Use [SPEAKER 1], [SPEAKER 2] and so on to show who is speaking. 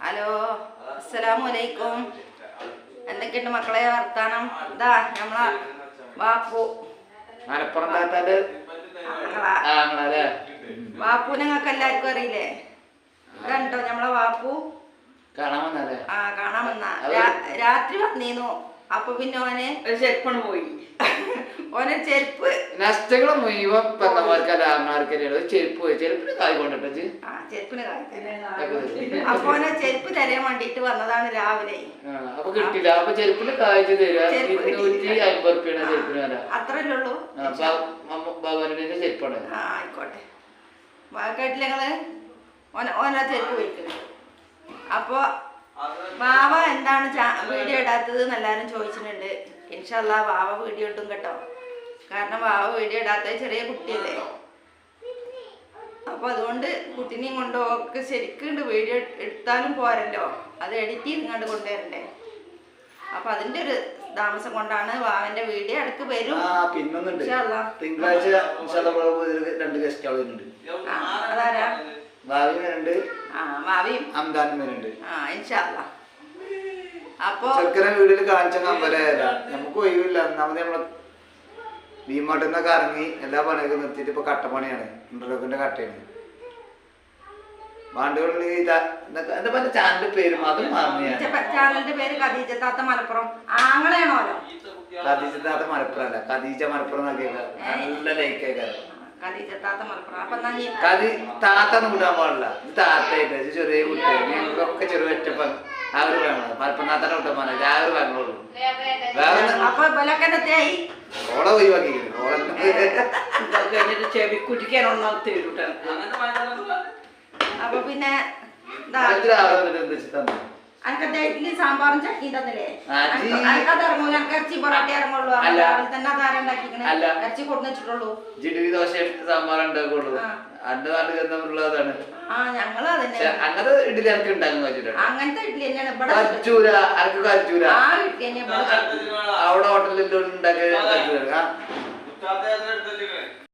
[SPEAKER 1] Hello അസ്സലാമു അലൈക്കും എന്തൊക്കെയുണ്ട് മക്കളെ വർത്താനം? ഇതാ നമ്മളെ വാപ്പു
[SPEAKER 2] മലപ്പുറം താത്താന്റെ
[SPEAKER 1] വാപ്പു ഞങ്ങൾക്ക് എല്ലാവർക്കും അറിയില്ലേ? കണ്ടോ നമ്മളെ വാപ്പു
[SPEAKER 2] കാണാൻ
[SPEAKER 1] ആ കാണാൻ വന്ന. രാത്രി വന്നീന്നു. അപ്പൊ പിന്നെ ഓനെ
[SPEAKER 3] പോയി.
[SPEAKER 1] ഓനെ ചെരുപ്പ്.
[SPEAKER 2] നഷ്ടങ്ങൾ മുഴുവൻ ആങ്ങളമാർക്കല്ലേ ഒരു ചെരുപ്പ് ചെരുപ്പിന് കായ് കൊണ്ടിട്ടു
[SPEAKER 1] ആ ചെരുപ്പിന് അപ്പൊ ഓനെ ചെരുപ്പ് തരാൻ വേണ്ടിട്ട് വന്നതാണ് രാവിലെ.
[SPEAKER 2] അപ്പൊ കിട്ടില്ല അപ്പൊ ചെരുപ്പിന് കായ്ച്ചു
[SPEAKER 1] ചെരുപ്പ്
[SPEAKER 2] ഇരുന്നൂറ്റി അമ്പത് റുപ്യാണ് ചെരുപ്പിന് വില
[SPEAKER 1] അത്രല്ലേ ഉള്ളൂ?
[SPEAKER 2] ഭവന്റെ ചെരുപ്പാണ്.
[SPEAKER 1] ആയിക്കോട്ടെ. കേട്ടില്ല നിങ്ങൾ? ഓന ഓനാ ചെരുപ്പ് വിളിക്കുന്നത് അപ്പൊ എന്താണ് വീഡിയോ ഇടാത്തത് എല്ലാരും ചോദിച്ചിട്ടുണ്ട്. ഇൻഷല്ല വാവ വീഡിയോ ഇട്ടും കേട്ടോ. കാരണം വാവ വീഡിയോ ഇടാത്ത ചെറിയ കുട്ടിയല്ലേ. അപ്പൊ അതുകൊണ്ട് കുട്ടിനെയും കൊണ്ടോ ഒക്കെ ശരിക്കും വീഡിയോ എടുത്താലും പോരല്ലോ. അത് എഡിറ്റ് ചെയ്ത് ഇങ്ങോട്ട് കൊണ്ടുവരണ്ടേ. അപ്പൊ അതിന്റെ ഒരു താമസം കൊണ്ടാണ് വാവന്റെ വീഡിയോ ഇടയ്ക്ക് വരും.
[SPEAKER 2] പിന്നൊന്നുണ്ട്.
[SPEAKER 1] അല്ലാ.
[SPEAKER 2] തിങ്കളാഴ്ച രണ്ട് ഗസ്റ്റ്
[SPEAKER 1] ആ, അതാരാ?
[SPEAKER 2] ഭാവി വരുന്നുണ്ട്.
[SPEAKER 1] ആ വാവിയും.
[SPEAKER 2] അംദാനും വരുന്നുണ്ട്.
[SPEAKER 1] ആ ഇൻഷാല്ല അപ്പോ
[SPEAKER 2] ചെറുക്കനെ വീട്ടിൽ കാണിച്ച നമ്പരല്ല നമുക്ക് ഒഴിവില്ല. ഒന്നാമത് നമ്മൾ ഭീമാട്ടിന്നൊക്കെ ഇറങ്ങി എല്ലാ പണിയൊക്കെ നിർത്തിയിട്ട് ഇപ്പൊ കട്ടപ്പണിയാണ് ഇന്റർലോക്കിന്റെ കട്ടയാണ്. എന്താ പറഞ്ഞ ചാനലിന്റെ പേര്
[SPEAKER 1] ചാനലിന്റെ പേര് ഖദീജ താത്ത മലപ്പുറം ആങ്ങളെയാണോലോ
[SPEAKER 2] ഖദീജ താത്ത മലപ്പുറം അല്ല ഖദീജ മലപ്പുറം. നല്ല കതി താത്ത വിടാൻ പാടില്ല. ഇത് ചെറിയ കുട്ടികൾ ഞങ്ങൾക്കൊക്കെ ചെറിയ ഒറ്റപ്പം. ആ ഒരു വേണം മലപ്പുറം താത്തനെ വിട്ടാൻ പാടില്ല ആ ഒരു വേണമുള്ളൂ
[SPEAKER 1] അപ്പൊ ബലക്കണ്ടത്തെയായി
[SPEAKER 2] ഓളെ ഒഴിവാക്കി
[SPEAKER 3] കഴിഞ്ഞിട്ട് ചെവിക്കുറ്റിക്കാൻ ഒന്നാമത്തെ തരൂട്ടെ
[SPEAKER 1] അപ്പൊ പിന്നെ അനക്കത്തെ ഇഡ്ഡലി സാമ്പാറും ചട്ടിയും തന്നില്ലേ?
[SPEAKER 2] ആ, ജി.
[SPEAKER 1] അനക്കത് ഇറങ്ങൂല അനക്ക് ഇറച്ചി പൊറോട്ട ഇറങ്ങുള്ളൂ
[SPEAKER 2] അല്ല.
[SPEAKER 1] രാവിലെ തന്നെ അതാരം ഉണ്ടാക്കിക്കണേ?
[SPEAKER 2] അല്ല.
[SPEAKER 1] ഇറച്ചി കൊടുന്ന് വെച്ചിട്ടുള്ളൂ.
[SPEAKER 2] ജിഡി ദോശ സാമ്പാർ ഉണ്ടാക്കുള്ളൂ.
[SPEAKER 1] ആ.
[SPEAKER 2] അന്റെ
[SPEAKER 1] അതന്നെ.
[SPEAKER 2] അങ്ങനത്തെ ഇഡ്ഡലി എനിക്ക്
[SPEAKER 1] അങ്ങനത്തെ ഇഡ്ഡലി തന്നെയാണ് ഇവിടെ
[SPEAKER 2] കച്ചൂര എനിക്ക് കച്ചൂര
[SPEAKER 1] ആ ഇഡ്ഡലി തന്നെ
[SPEAKER 2] അവിടെ ഹോട്ടലിൽ ഉണ്ടാക്കിയ കച്ചൂര